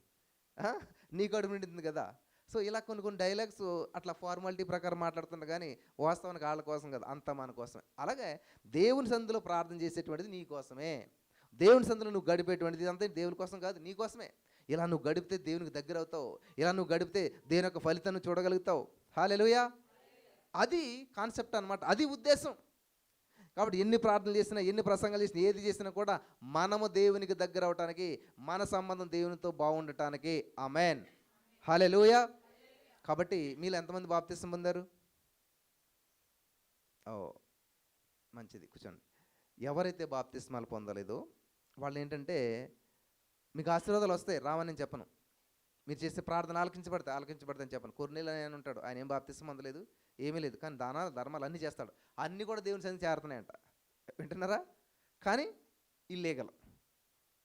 నీ కడుపు నిండుతుంది కదా? సో ఇలా కొన్ని కొన్ని డైలాగ్స్ అట్లా ఫార్మాలిటీ ప్రకారం మాట్లాడుతున్నా కానీ వాస్తవానికి వాళ్ళ కోసం కదా అంతా మన కోసమే. అలాగే దేవుని సందులో ప్రార్థన చేసేటువంటిది నీ కోసమే. దేవుని సందులో నువ్వు గడిపేటువంటిది అంతా దేవుని కోసం కాదు నీ కోసమే. ఇలా నువ్వు గడిపితే దేవునికి దగ్గర అవుతావు. ఇలా నువ్వు గడిపితే దేని యొక్క ఫలితాన్ని చూడగలుగుతావు. హాలెలుయా అది కాన్సెప్ట్ అనమాట అది ఉద్దేశం. కాబట్టి ఎన్ని ప్రార్థనలు చేసినా ఎన్ని ప్రసంగాలు చేసినా ఏది చేసినా కూడా మనము దేవునికి దగ్గర అవటానికి మన సంబంధం దేవునితో బాగుండటానికి. అమెన్ హాలెలుయా కాబట్టి మీరు ఎంతమంది బాప్తిసం పొందారు? ఓ మంచిది. కూర్చోండి. ఎవరైతే బాప్తిస్మాలు పొందలేదో వాళ్ళు ఏంటంటే మీకు ఆశీర్వాదాలు వస్తాయి. రావని నేను చెప్పను. మీరు చేసే ప్రార్థన ఆలకించబడితే ఆలకించబడితే అని చెప్పను. కొన్నేళ్ళు ఆయన ఉంటాడు. ఆయన ఏం బాప్తిసం అందలేదు ఏమీ లేదు. కానీ దానాలు ధర్మాలు అన్నీ చేస్తాడు. అన్నీ కూడా దేవుని సంధి చేరుతున్నాయంట. వింటున్నారా? కానీ ఇల్లీగల్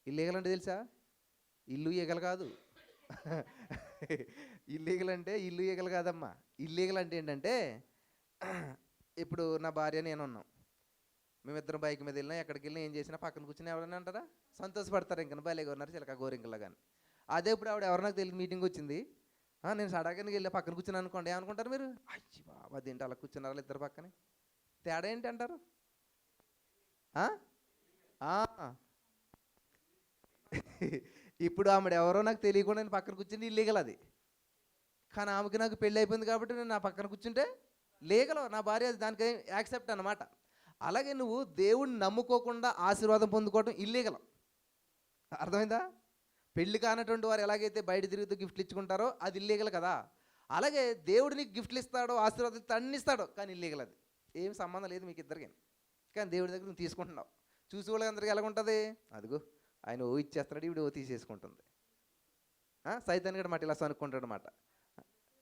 ఇల్లీగల్ అంటే తెలుసా? ఇల్లు ఈగలు కాదు. [LAUGHS] ఇల్లీగల్ అంటే ఇల్లు ఈగలు కాదమ్మా. ఇల్లీగల్ అంటే ఏంటంటే [CLEARS THROAT] ఇప్పుడు నా భార్య నేను ఉన్నాం. మేమిద్దరం బైక్ మీద వెళ్ళినా ఎక్కడికి వెళ్ళినా ఏం చేసినా పక్కన కూర్చుని ఎవరైనా అంటారా? సంతోషపడతారు ఇంకా భలేగా ఉన్నారు చిలక గోరింకలా కానీ అదే ఇప్పుడు ఆవిడ ఎవరు నాకు తెలియదు మీటింగ్ వచ్చింది. నేను సడన్గా వెళ్ళి పక్కన కూర్చుని అనుకోండి ఏమనుకుంటారు మీరు? అయ్యి బాబా అదేంటి అలా కూర్చున్నారు ఇద్దరు పక్కనే? తేడా ఏంటి అంటారు? ఇప్పుడు ఆమెడు ఎవరో నాకు తెలియకుండా నేను పక్కన కూర్చుని ఇల్లీగల్ అది. కానీ ఆమెకి నాకు పెళ్ళి అయిపోయింది కాబట్టి నేను నా పక్కన కూర్చుంటే లీగల్ నా భార్య అది దానికి యాక్సెప్ట్ అనమాట అలాగే నువ్వు దేవుడిని నమ్ముకోకుండా ఆశీర్వాదం పొందుకోవడం ఇల్లీగలం అర్థమైందా? పెళ్ళి కానటువంటి వారు ఎలాగైతే బయట తిరుగుతూ గిఫ్ట్లు ఇచ్చుకుంటారో అది ఇల్లీగల్ కదా. అలాగే దేవుడు నీకు గిఫ్ట్లు ఇస్తాడో ఆశీర్వాదం తన్నిస్తాడో అన్ని కానీ ఇల్లీగల్ అది. ఏం సంబంధం లేదు మీకు ఇద్దరికి. కానీ దేవుడి దగ్గర నువ్వు తీసుకుంటున్నావు. చూసి వాళ్ళందరికీ ఎలాగుంటుంది అదిగో ఆయన ఓ ఇచ్చేస్తాడు ఈవిడ ఓ తీసేసుకుంటుంది. సైతాన్ని కూడా మాట ఇలా అనుకుంటాడు అనమాట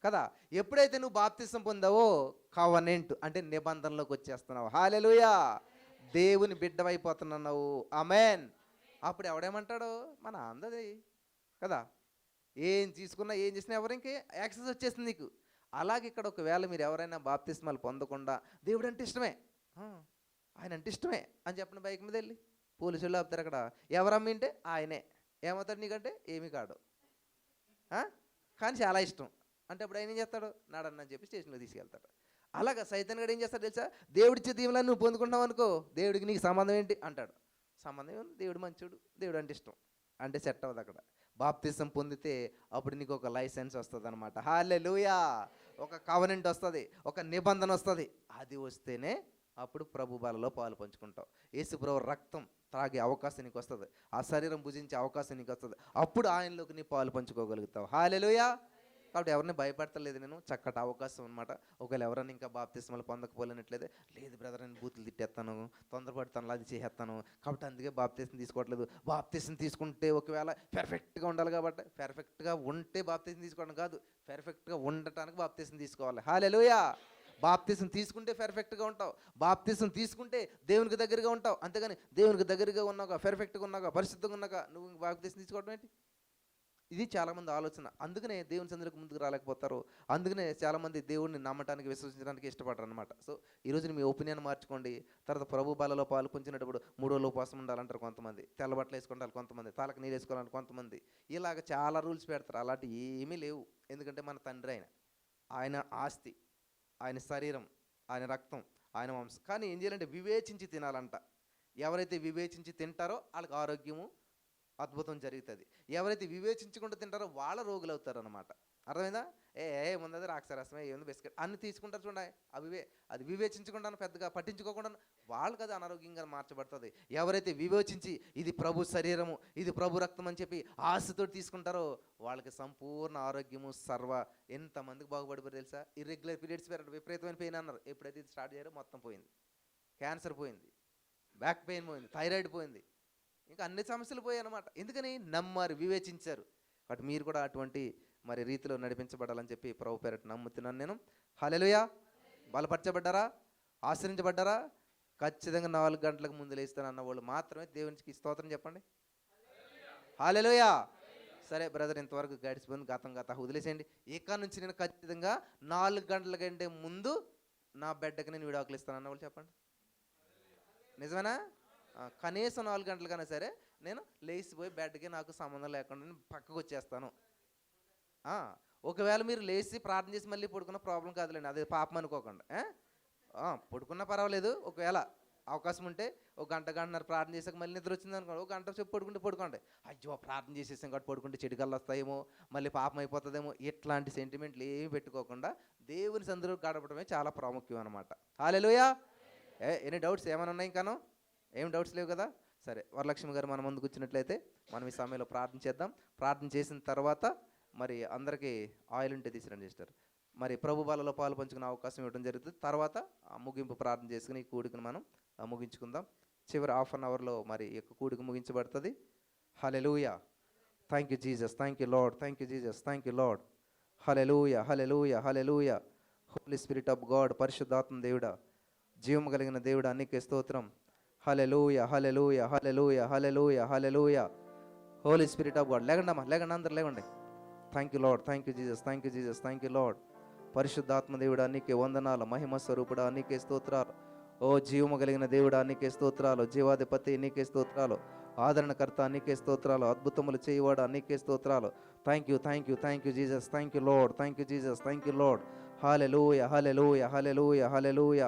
కదా? ఎప్పుడైతే నువ్వు బాప్తిసం పొందావో కవనెంట్ అంటే నిబంధనలోకి వచ్చేస్తున్నావు. హాలెలుయా దేవుని బిడ్డవైపోతున్నావు. అమెన్ అప్పుడు ఎవడేమంటాడు? మన అందది కదా? ఏం తీసుకున్నా ఏం చేసినా ఎవరికి యాక్సెస్ వచ్చేస్తుంది నీకు. అలాగే ఇక్కడ ఒకవేళ మీరు ఎవరైనా బాప్తిస్మాలు పొందకుండా దేవుడు అంటే ఇష్టమే. ఆయన అంటే ఇష్టమే అని చెప్పిన బైక్ మీద వెళ్ళి. పోలీసు వాళ్ళు ఆపుతారు అక్కడ. ఎవరమ్మింటే ఆయనే. ఏమవుతాడు నీకంటే? ఏమీ కాడు. కానీ చాలా ఇష్టం. అంటే అప్పుడు ఆయన ఏం చేస్తాడు? నాడన్న అని చెప్పి స్టేషన్లో తీసుకెళ్తాడు. అలాగా సైతన్ గడు ఏం చేస్తాడు తెలుసా? దేవుడిచ్చే దీవులను నువ్వు పొందుకుంటావు అనుకో దేవుడికి నీకు సంబంధం ఏంటి? అంటాడు. సంబంధం ఏముంది? దేవుడు మంచోడు దేవుడు అంటే ఇష్టం అంటే సెట్ అవ్వదు అక్కడ. బాప్తిసం పొందితే అప్పుడు నీకు ఒక లైసెన్స్ వస్తుంది అనమాట హాలే ఒక కవనెంట్ వస్తుంది ఒక నిబంధన వస్తుంది. అది వస్తేనే అప్పుడు ప్రభు బలలో పాలు పంచుకుంటావు. యేసుప్రభు రక్తం త్రాగే అవకాశం నీకు వస్తుంది. ఆ శరీరం భుజించే అవకాశం నీకు వస్తుంది. అప్పుడు ఆయనలోకి నీ పాలు పంచుకోగలుగుతావు. హాలే లూయా కాబట్టి ఎవరిని భయపడతలేదు నేను. చక్కటి అవకాశం అనమాట ఒకవేళ ఎవరైనా ఇంకా బాప్తిస్మలు పొందకపోలేనట్లయితే లేదు బ్రదర్ నేను బూతులు తిట్టేస్తాను తొందరపడతాను అది చేసేస్తాను. కాబట్టి అందుకే బాప్తీసం తీసుకోవట్లేదు. బాప్తీసం తీసుకుంటే ఒకవేళ పెర్ఫెక్ట్గా ఉండాలి కాబట్టి పెర్ఫెక్ట్గా ఉంటే బాప్తీసం తీసుకోవడం కాదు. పెర్ఫెక్ట్గా ఉండటానికి బాప్తీసం తీసుకోవాలి. హాలెలుయా బాప్తీసం తీసుకుంటే పెర్ఫెక్ట్గా ఉంటావు. బాప్తీసం తీసుకుంటే దేవునికి దగ్గరగా ఉంటావు. అంతేగాని దేవునికి దగ్గరగా ఉన్నాక పెర్ఫెక్ట్గా ఉన్నాక పరిశుద్ధంగా ఉన్నాక నువ్వు ఇంక బాప్తీసం తీసుకోవడం ఏంటి? ఇది చాలామంది ఆలోచన. అందుకనే దేవుని సందులకు ముందుకు రాలేకపోతారు. అందుకనే చాలామంది దేవుడిని నమ్మటానికి విశ్వసించడానికి ఇష్టపడరు అనమాట సో ఈ మీ ఒపీనియన్ మార్చుకోండి. తర్వాత ప్రభు బాలలో పాల్పొంచినప్పుడు పొంచినప్పుడు మూడు ఉండాలంటారు కొంతమంది. తెల్లబట్టలు వేసుకుంటారు కొంతమంది. తలకు నీళ్ళు వేసుకోవాలంటారు కొంతమంది. ఇలాగ చాలా రూల్స్ పెడతారు. అలాంటి ఏమీ లేవు. ఎందుకంటే మన తండ్రి ఆయన. ఆయన ఆస్తి ఆయన శరీరం ఆయన రక్తం ఆయన వంశం. కానీ ఏం చేయాలంటే వివేచించి తినాలంట. ఎవరైతే వివేచించి తింటారో వాళ్ళకి ఆరోగ్యము అద్భుతం జరుగుతుంది. ఎవరైతే వివేచించకుండా తింటారో వాళ్ళ రోగులు అవుతారు అనమాట అర్థమైందా ఏ ముందది రాక్షరసమే ఏముంది బిస్కెట్ అన్ని తీసుకుంటారు చూడండి. అవి అది వివేచించకుండా పెద్దగా పట్టించుకోకుండా వాళ్ళకి అది అనారోగ్యంగా మార్చబడుతుంది. ఎవరైతే వివేచించి ఇది ప్రభు శరీరము ఇది ప్రభు రక్తం అని చెప్పి ఆశతో తీసుకుంటారో వాళ్ళకి సంపూర్ణ ఆరోగ్యము సర్వ ఎంతమందికి బాగుపడిపోయారు తెలుసా? ఇర్రెగ్యులర్ పీరియడ్స్ పెరగడం విపరీతమైన పెయిన్ అన్నారు. ఎప్పుడైతే ఇది స్టార్ట్ చేయారో మొత్తం పోయింది. క్యాన్సర్ పోయింది. బ్యాక్ పెయిన్ పోయింది. థైరాయిడ్ పోయింది. ఇంకా అన్ని సమస్యలు పోయాయన్నమాట. ఎందుకని? నమ్మారు వివేచించారు. కాబట్టి మీరు కూడా అటువంటి మరి రీతిలో నడిపించబడాలని చెప్పి ప్రభు పేరట నమ్ముతున్నాను నేను. హలెలుయా బలపరచబడ్డారా? ఆశ్రయించబడ్డారా? ఖచ్చితంగా నాలుగు గంటలకు ముందు లేస్తాను అన్న వాళ్ళు మాత్రమే దేవునికి స్తోత్రం చెప్పండి. హాలెలుయా సరే బ్రదర్ ఇంతవరకు గడిచిపోయింది గతం గత వదిలేసేయండి. ఇక్కడ నుంచి నేను ఖచ్చితంగా నాలుగు గంటల కంటే ముందు నా బెడ్కి నేను విడాకులు ఇస్తాను అన్న వాళ్ళు చెప్పండి. నిజమేనా? కనీసం నాలుగు గంటలకైనా సరే నేను లేచిపోయి బెడ్కి నాకు సంబంధం లేకుండా నేను పక్కకు వచ్చేస్తాను. ఒకవేళ మీరు లేచి ప్రార్థన చేసి మళ్ళీ పడుకున్న ప్రాబ్లం కాదులేండి అదే పాపం అనుకోకుండా. పడుకున్నా పర్వాలేదు ఒకవేళ అవకాశం ఉంటే ఒక గంట గంటన్నర ప్రార్థన చేసాక మళ్ళీ నిద్ర వచ్చింది అనుకోండి ఒక గంట సేపు పడుకుంటే పడుకోండి. అయ్యో ప్రార్థన చేసేసాం కాబట్టి పడుకుంటే చెడు వస్తాయేమో మళ్ళీ పాపం అయిపోతుందేమో ఇట్లాంటి సెంటిమెంట్లు ఏమి పెట్టుకోకుండా దేవుని సందర్భం గడపడమే చాలా ప్రాముఖ్యం అనమాట హాలెలుయా! ఏ ఎనీ డౌట్స్ ఏమైనా ఉన్నాయి ఇంకాను? ఏం డౌట్స్ లేవు కదా? సరే వరలక్ష్మి గారు మన ముందుకు వచ్చినట్లయితే మనం ఈ సమయంలో ప్రార్థన చేద్దాం. ప్రార్థన చేసిన తర్వాత మరి అందరికీ ఆయిల్ ఉంటే తీసుకురండి సిస్టర్ మరి ప్రభు బాలలో పాలు పంచుకునే అవకాశం ఇవ్వడం జరుగుతుంది. తర్వాత ఆ ముగింపు ప్రార్థన చేసుకుని ఈ కూడికను మనం ముగించుకుందాం. చివరి హాఫ్ అన్ అవర్లో మరి యొక్క కూడిక ముగించబడుతుంది. Hallelujah thank you Jesus thank you Lord thank you Jesus thank you Lord hallelujah hallelujah hallelujah holy spirit of God పరిశుద్ధాత్మ దేవుడా జీవము కలిగిన దేవుడా నీకే స్తోత్రం. Hallelujah hallelujah hallelujah hallelujah hallelujah holy spirit of God లేకండి అమ్మా లేకండి అందరు లేకండి. Thank you Lord thank you Jesus thank you Jesus thank you Lord పరిశుద్ధాత్మ దేవుడా నీకే వందనాలు. మహిమ స్వరూపుడా నీకే స్తోత్రాలు. ఓ జీవము కలిగిన దేవుడా నీకే స్తోత్రాలు. జీవాధిపతి నీకే స్తోత్రాలు. ఆదరణకర్త నీకే స్తోత్రాలు. అద్భుతములు చేయవాడా నీకే స్తోత్రాలు. Thank you thank you thank you Jesus thank you Lord thank you Jesus thank you Lord hallelujah hallelujah hallelujah hallelujah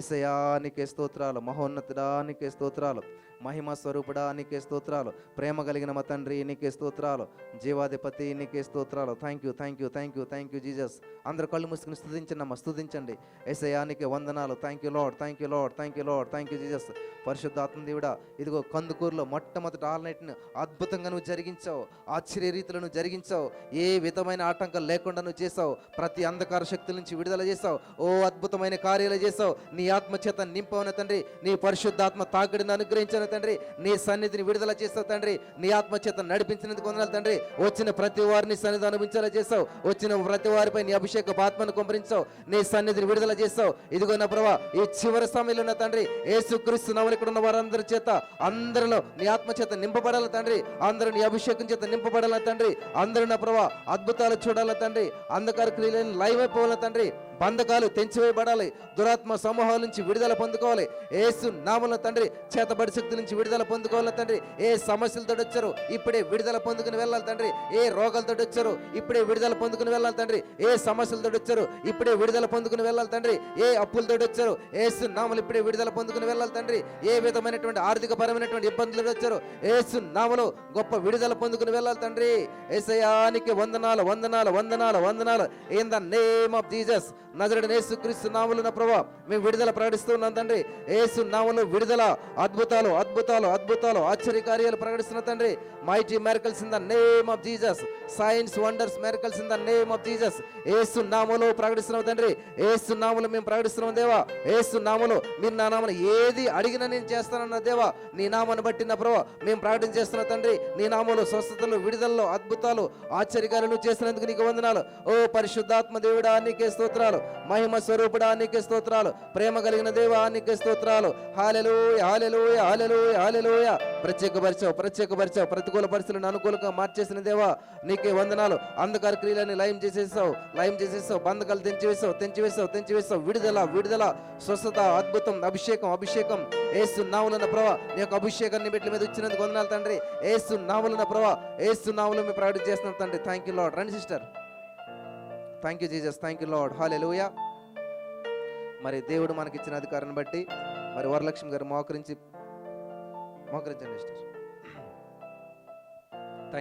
ఎసయానికే స్తోత్రాలు మహోన్నతుడానికే స్తోత్రాలు మహిమ స్వరూపుడా నీకే స్తోత్రాలు ప్రేమ కలిగిన మా తండ్రి నీకే స్తోత్రాలు జీవాధిపతి నీకే స్తోత్రాలు. Thank you thank you thank you thank you Jesus అందరు కళ్ళు మూసుకుని స్థుతించండి అమ్మ స్థుతించండి ఎసయా వందనాలు. Thank you Lord thank you Lord thank you Lord thank you Jesus పరిశుద్ధాత్మ దేవుడా ఇదిగో కందుకూరులో మొట్టమొదటి ఆల్నైట్ని అద్భుతంగా నువ్వు జరిగించావు. ఆశ్చర్య రీతిలో నువ్వు జరిగించావు. ఏ విధమైన ఆటంకాలు లేకుండా నువ్వు చేసావు ప్రతి అంధకార శక్తుల నుంచి విడుదల చేసావు ఓ అద్భుతమైన కార్యాలు చేసావు నీ ఆత్మ చేత నింపవన తండ్రి. నీ పరిశుద్ధాత్మ తాకిడిని అనుగ్రహించిన తండ్రి. నీ సన్నిధిని విడుదల చేస్తావు తండ్రి. నీ ఆత్మ చేత నడిపించినందుకు వందనాలు తండ్రి. వచ్చిన ప్రతి వారిని సన్నిధి అనుభవించేలా చేసావు వచ్చిన ప్రతి వారిపై నీ అభిషేక ఆత్మను కుమరించావు నీ సన్నిధిని విడుదల చేస్తావు. ఇదిగో నా ప్రభా ఈ చివరి సమయంలో నా తండ్రి ఏసుక్రీస్తు నవలు ఇక్కడ ఉన్న వారందరి చేత అందరిలో నీ ఆత్మ చేత నింపబడాలి తండ్రి. అందరూ నీ అభిషేకం చేత నింపబడాలి తండ్రి. అందరూ నా ప్రభా అద్భుతాలు చూడాలి తండ్రి. అంధకార క్రియలను లైవ్ అయిపోవాలి తండ్రి. బంధకాలు తెంచివేయబడాలి. దురాత్మ సమూహాల నుంచి విడుదల పొందుకోవాలి. ఏసు నామల తండ్రి చేతబడి శక్తి నుంచి విడుదల పొందుకోవాలి తండ్రి. ఏ సమస్యలతో వచ్చారు ఇప్పుడే విడుదల పొందుకుని వెళ్ళాలి తండ్రి. ఏ రోగాలతో వచ్చారు ఇప్పుడే విడుదల పొందుకుని వెళ్ళాలి తండ్రి. ఏ సమస్యలతో వచ్చారు ఇప్పుడే విడుదల పొందుకుని వెళ్ళాలి తండ్రి. ఏ అప్పులతో వచ్చారు ఏసు నామలు ఇప్పుడే విడుదల పొందుకుని వెళ్ళాలి తండ్రి. ఏ విధమైనటువంటి ఆర్థిక పరమైనటువంటి ఇబ్బందులు వచ్చారు ఏసు నామలు గొప్ప విడుదల పొందుకుని వెళ్ళాలి తండ్రి. ఏసయానికి వందనాలు వందనాలు వందనాలు వందనాలు. In the name of Jesus నజరుడు యేసు క్రీస్తు నామలు నా ప్రభా మేము విడుదల ప్రకటిస్తున్నాం తండ్రి. యేసు నామలు విడుదల అద్భుతాలు అద్భుతాలు అద్భుతాలు ఆశ్చర్య కార్యాలు ప్రకటిస్తున్న తండ్రి. Mighty miracles in the name of Jesus signs wonders miracles in the name of Jesus యేసు నామలు ప్రకటిస్తున్నాం తండ్రి. యేసు నామలు మేము ప్రకటిస్తున్నాం దేవా. యేసు నామలు మీరు నా నామను ఏది అడిగినా నేను చేస్తానన్న దేవా. నీ నామాన్ని బట్టి నా ప్రభా మేము ప్రకటన చేస్తున్న తండ్రి. నీ నామలు స్వస్థతలు విడుదలలో అద్భుతాలు ఆశ్చర్యకాలను చేసినందుకు నీకు వందనాలు. ఓ పరిశుద్ధాత్మ దేవుడా నీకే స్తోత్రాలు. మహిమ స్వరూపుడా నీకే స్తోత్రాలు ప్రేమ కలిగిన దేవా నీకే స్తోత్రాలు. Hallelujah hallelujah hallelujah hallelujah. ప్రత్యేకపరిచావు ప్రత్యేకపరిచావు ప్రతికూల పరిస్థితులను అనుకూలంగా మార్చేసిన దేవా నీకే వందనాలు. అంధకార క్రియలని లయం చేసేసావు లయం చేసేసావు బంధకాలు తెంచివేసావు తెంచివేసావు తెంచివేసావు. విడుదల విడుదల. స్వస్థత అద్భుతం అభిషేకం అభిషేకం. ఏసు నావులన్న ప్రభా నీ యొక్క అభిషేకాన్ని బిడ్డల మీద ఇచ్చినందుకు వందనాలు తండ్రి. ఏసు నావులన్న ప్రభా ఏసు నావులు మేము ప్రకటన చేస్తున్నాం తండ్రి. థ్యాంక్ యూ లాడ్ రండి sister thank you Jesus thank you Lord hallelujah మరి దేవుడు మనకిచ్చిన అధికారాన్ని బట్టి మరి వరలక్ష్మి గారు మోకరించి మోకరించండి సిస్టర్.